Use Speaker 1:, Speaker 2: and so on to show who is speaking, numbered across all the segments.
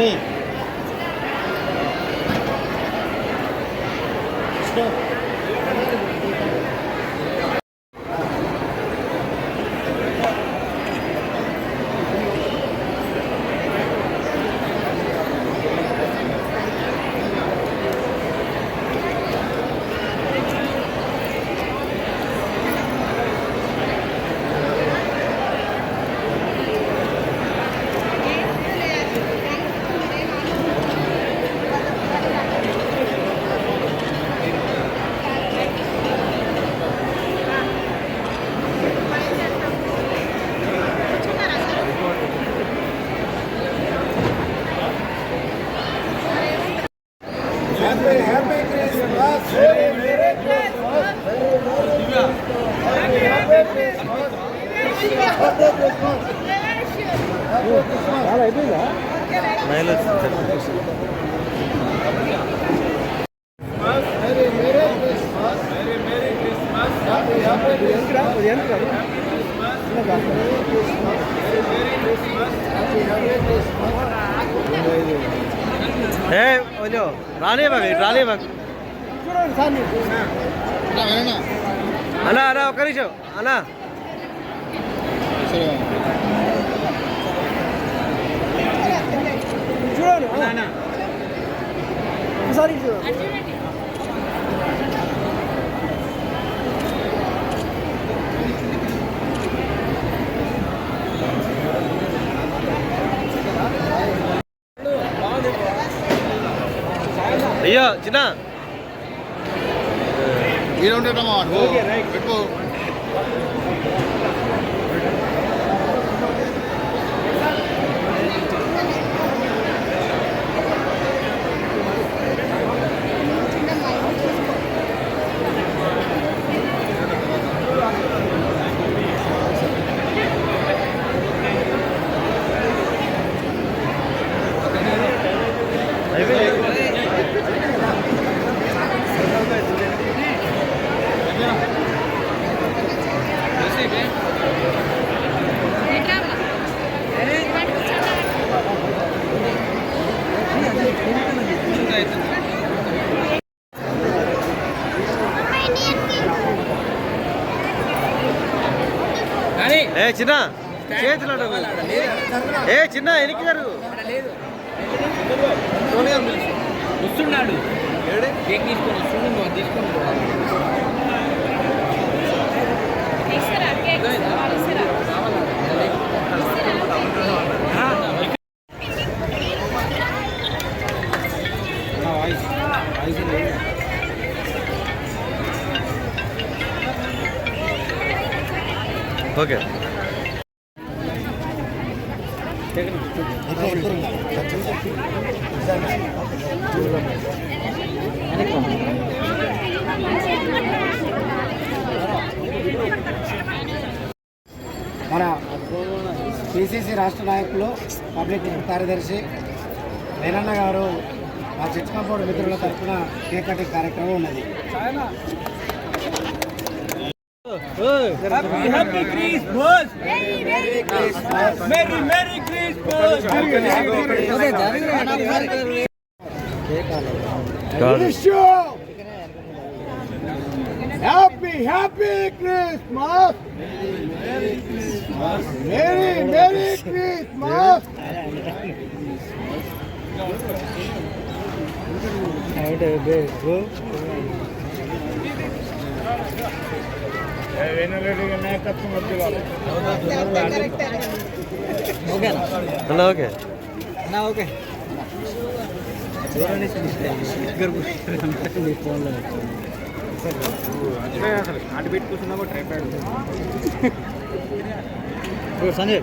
Speaker 1: জানি happy happy Christmas merry Christmas merry merry Christmas merry merry Christmas happy happy Christmas
Speaker 2: ఏ ఓలో రాలే బాగా ఇటు రాలే బాగా అన్నా అన్నా ఒక్క నిమిషం. అన్నా. అయ్యో చిన్న.
Speaker 1: ఈడ ఉండటమా పెట్టు
Speaker 2: ఏ చిన్న చేతులు అడగు. ఏ చిన్న ఎనికి జరుగు
Speaker 3: వస్తున్నాడు. కేక్ తీసుకొని వస్తుండు తీసుకొని.
Speaker 2: ఓకే.
Speaker 1: మన పిసిసి రాష్ట్ర నాయకులు పబ్లిక్ కార్యదర్శి వేలన్న గారు మా బోర్డు మిత్రుల తరఫున కేక్ కటింగ్ కార్యక్రమం ఉన్నది.
Speaker 3: Happy, happy
Speaker 1: Christmas!
Speaker 3: Merry, Merry Christmas!
Speaker 1: Merry, Merry Christmas! Happy, happy Christmas! Merry, Merry Christmas! How do they go?
Speaker 2: అన్న ఓకే.
Speaker 3: ఓకే. అటు పెట్టి కూర్చున్నామో ట్రైపాడ్.
Speaker 2: సంజయ్.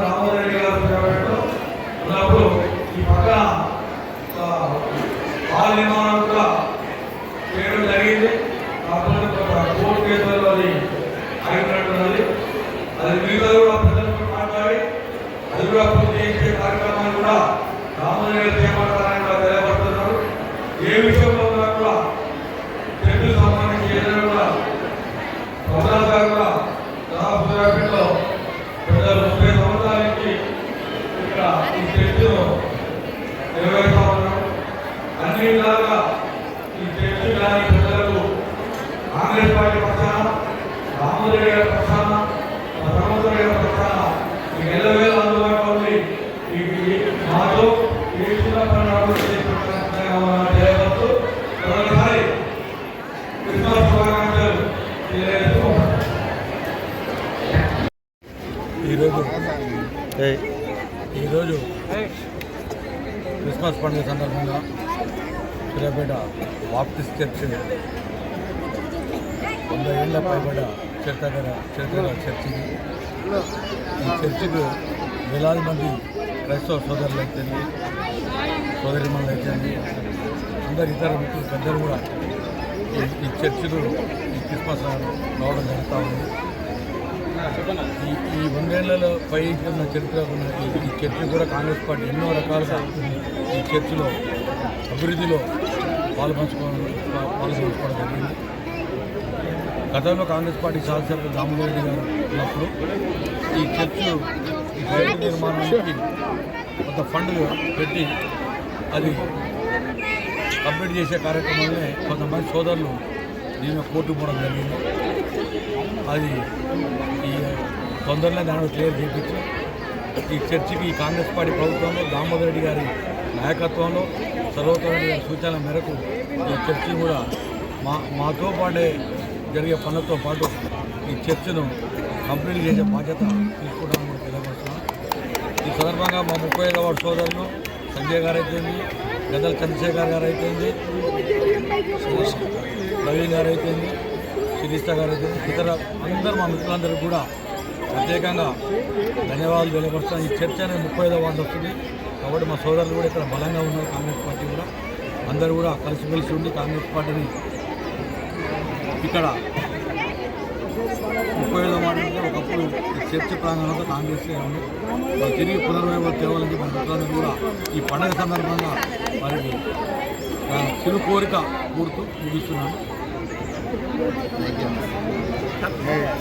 Speaker 4: రామారెడ్డి గారు ప్రైవేట్లో ఉన్నప్పుడు ఈ పక్కన ఆ, హాల్ నిర్మాణం కూడా చేయడం జరిగింది కాకపోతే కొంత కోర్టు కేసులలో అది అయినట్టున్నది అది మిగతా కూడా ప్రజలతో మాట్లాడి అది కూడా పూర్తి చేసే కార్యక్రమాన్ని కూడా రామారెడ్డి గారు చేపట్టాలని కూడా తెలియబడుతున్నారు ఏ విషయంలో ఉన్నా కూడా చెట్టుకు సంబంధించి ఏదైనా కూడా ప్రధాన గారు కూడా దాదాపు ప్రైవేట్లో ప్రజలు ముప్పై సంవత్సరాల నుంచి ఇక్కడ ఈ చర్చను నిర్వహిస్తా ఉన్నాం అన్ని విధాలుగా ఈ చర్చ కానీ ప్రజలకు కాంగ్రెస్ పార్టీ పక్షాన రామోదరి గారి పక్షాన మా ధర్మోదరి గారి పక్షాన ఈ ఎల్లవేళ అందుబాటులో ఉంది. ఈ ఈ మాతో ఏ చిన్న పని అభివృద్ధి చేస్తున్న చేయవచ్చు మరొకసారి క్రిస్మస్ శుభాకాంక్షలు తెలియజేస్తూ ఈరోజు ఈరోజు క్రిస్మస్ పండుగ సందర్భంగా సూర్యాపేట బాప్టిస్ట్ చర్చ్. వంద ఏళ్ళ పైబడ చరిత్ర చరిత్ర చర్చి ఈ చర్చికి వేలాది మంది క్రైస్తవ సోదరులు అయితే సోదరిమణులు అయితే అందరు ఇతర మిత్రులు పెద్దలు కూడా ఈ ఈ ఈ క్రిస్మస్ రావడం జరుగుతూ ఉంది. ఈ ఈ వందేళ్ళలో పై ఉన్న చరిత్ర ఉన్న ఈ చర్చ కూడా కాంగ్రెస్ పార్టీ ఎన్నో రకాలుగా ఈ చర్చలో అభివృద్ధిలో పాల్పంచుకోవడం పాల్పంచుకోవడం జరిగింది. గతంలో కాంగ్రెస్ పార్టీ శాసనసభ్యులు రామోదరెడ్డి గారు ఉన్నప్పుడు ఈ చర్చ్ ఈ చర్చ నిర్మాణానికి కొంత ఫండ్ పెట్టి అది కంప్లీట్ చేసే కార్యక్రమంలో కొంతమంది సోదరులు దీని కోర్టు పోవడం జరిగింది. అది ఈ తొందరలో దాన్ని క్లియర్ చేయించి ఈ చర్చికి ఈ కాంగ్రెస్ పార్టీ ప్రభుత్వంలో దామోదర్ రెడ్డి గారి నాయకత్వంలో సర్వోత్తర గారి సూచనల మేరకు ఈ చర్చి కూడా మా మాతో పాటే జరిగే పనులతో పాటు ఈ చర్చిను కంప్లీట్ చేసే బాధ్యత తీసుకోవడానికి కూడా తెలియపరుస్తున్నాం. ఈ సందర్భంగా మా ముప్పై ఐదవ సోదరులు సంజయ్ గారు అయితేంది గదల్ చంద్రశేఖర్ గారు అయితేంది ప్రవీణ్ గారు అయితేంది శిరీష గారు ఇతర అందరు మా మిత్రులందరూ కూడా ప్రత్యేకంగా ధన్యవాదాలు తెలియపరుస్తాను. ఈ చర్చ అనేది ముప్పై ఐదో వంద వస్తుంది. కాబట్టి మా సోదరులు కూడా ఇక్కడ బలంగా ఉన్నారు కాంగ్రెస్ పార్టీ కూడా. అందరూ కూడా కలిసిమెలిసి ఉండి కాంగ్రెస్ పార్టీని ఇక్కడ ముప్పై ఐదో వార్డులో ఒకప్పుడు చర్చ ప్రాంగణంలో కాంగ్రెస్ ఉంది. తిరిగి పునర్వైభవం తేవాలని మన మిత్రులందరూ కూడా ఈ పండగ సందర్భంగా వారికి చిరు కోరిక కూడుతూ ముగిస్తున్నాను. Thank you.